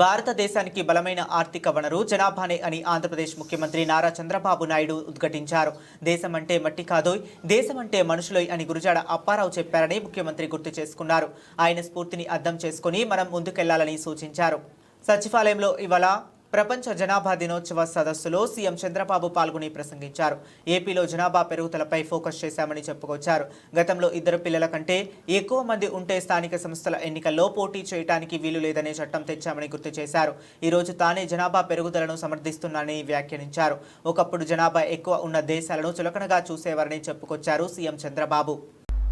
భారతదేశానికి బలమైన ఆర్థిక వనరు జనాభానే అని ఆంధ్రప్రదేశ్ ముఖ్యమంత్రి నారా చంద్రబాబు నాయుడు ఉద్ఘాటించారు. దేశం అంటే మట్టి కాదోయ్ దేశం అంటే మనుషులోయ్ అని గురుజాడ అప్పారావు చెప్పారని ముఖ్యమంత్రి గుర్తు చేసుకున్నారు. ఆయన స్ఫూర్తిని అర్థం చేసుకుని మనం ముందుకెళ్ళాలని సూచించారు. సచివాలయంలో ఇవాళ ప్రపంచ జనాభా దినోత్సవ సదస్సులో సీఎం చంద్రబాబు పాల్గొని ప్రసంగించారు. ఏపీలో జనాభా పెరుగుదలపై ఫోకస్ చేశామని చెప్పుకొచ్చారు. గతంలో ఇద్దరు పిల్లల కంటే ఎక్కువ మంది ఉంటే స్థానిక సంస్థల ఎన్నికల్లో పోటీ చేయడానికి వీలు లేదనే చట్టం తెచ్చామని గుర్తు చేశారు. ఈరోజు తానే జనాభా పెరుగుదలను సమర్థిస్తున్నానని వ్యాఖ్యానించారు. ఒకప్పుడు జనాభా ఎక్కువ ఉన్న దేశాలను చులకనగా చూసేవారని చెప్పుకొచ్చారు సీఎం చంద్రబాబు.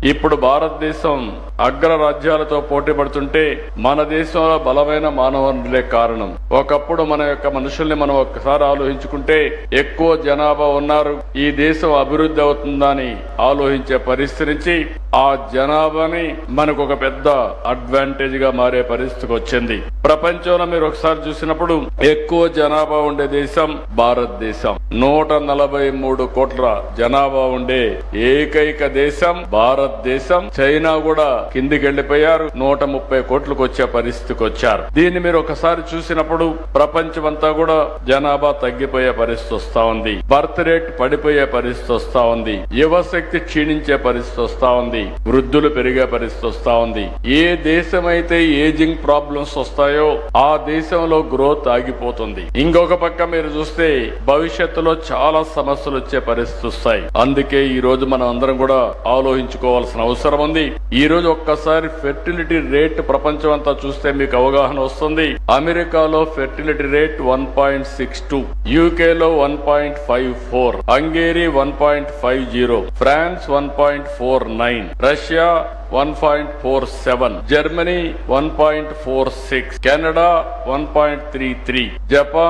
ఇప్పుడు భారతదేశం అగ్ర రాజ్యాలతో పోటీ పడుతుంటే మన దేశంలో బలమైన మానవ వనరులే కారణం. ఒకప్పుడు మన యొక్క మనుషుల్ని మనం ఒక్కసారి ఆలోచించుకుంటే ఎక్కువ జనాభా ఉన్నారు. ఈ దేశం అభివృద్ధి అవుతుందని ఆలోచించే పరిస్థితి నుంచి ఆ జనాభాని మనకు ఒక పెద్ద అడ్వాంటేజ్గా మారే పరిస్థితికి వచ్చింది. ప్రపంచంలో మీరు ఒకసారి చూసినప్పుడు ఎక్కువ జనాభా ఉండే దేశం భారతదేశం. నూట నలభై మూడు కోట్ల జనాభా ఉండే ఏకైక దేశం భారతదేశం. చైనా కూడా కిందికి వెళ్ళిపోయారు నూట ముప్పై కోట్లకు వచ్చే పరిస్థితికి వచ్చారు. దీన్ని మీరు ఒకసారి చూసినప్పుడు ప్రపంచమంతా కూడా జనాభా తగ్గిపోయే పరిస్థితి వస్తా ఉంది. బర్త్ రేట్ పడిపోయే పరిస్థితి వస్తా ఉంది. యువశక్తి క్షీణించే పరిస్థితి వస్తా ఉంది. వృద్ధులు పెరిగే పరిస్థితి వస్తా ఉంది. ఏ దేశమైతే ఏజింగ్ ప్రాబ్లమ్స్ వస్తాయో ఆ దేశంలో గ్రోత్ ఆగిపోతుంది. ఇంకొక పక్క మీరు చూస్తే భవిష్యత్తులో చాలా సమస్యలు వచ్చే పరిస్థితి వస్తాయి. అందుకే ఈ రోజు మనం అందరం కూడా ఆలోచించుకోవాల్సిన అవసరం ఉంది. ఈ రోజు ఒక్కసారి ఫెర్టిలిటీ రేట్ ప్రపంచం అంతా చూస్తే మీకు అవగాహన వస్తుంది. అమెరికాలో fertility rate one point six two యూకేలో one point five four Hungary one point five zero France one point four nine Russia one point four seven Germany one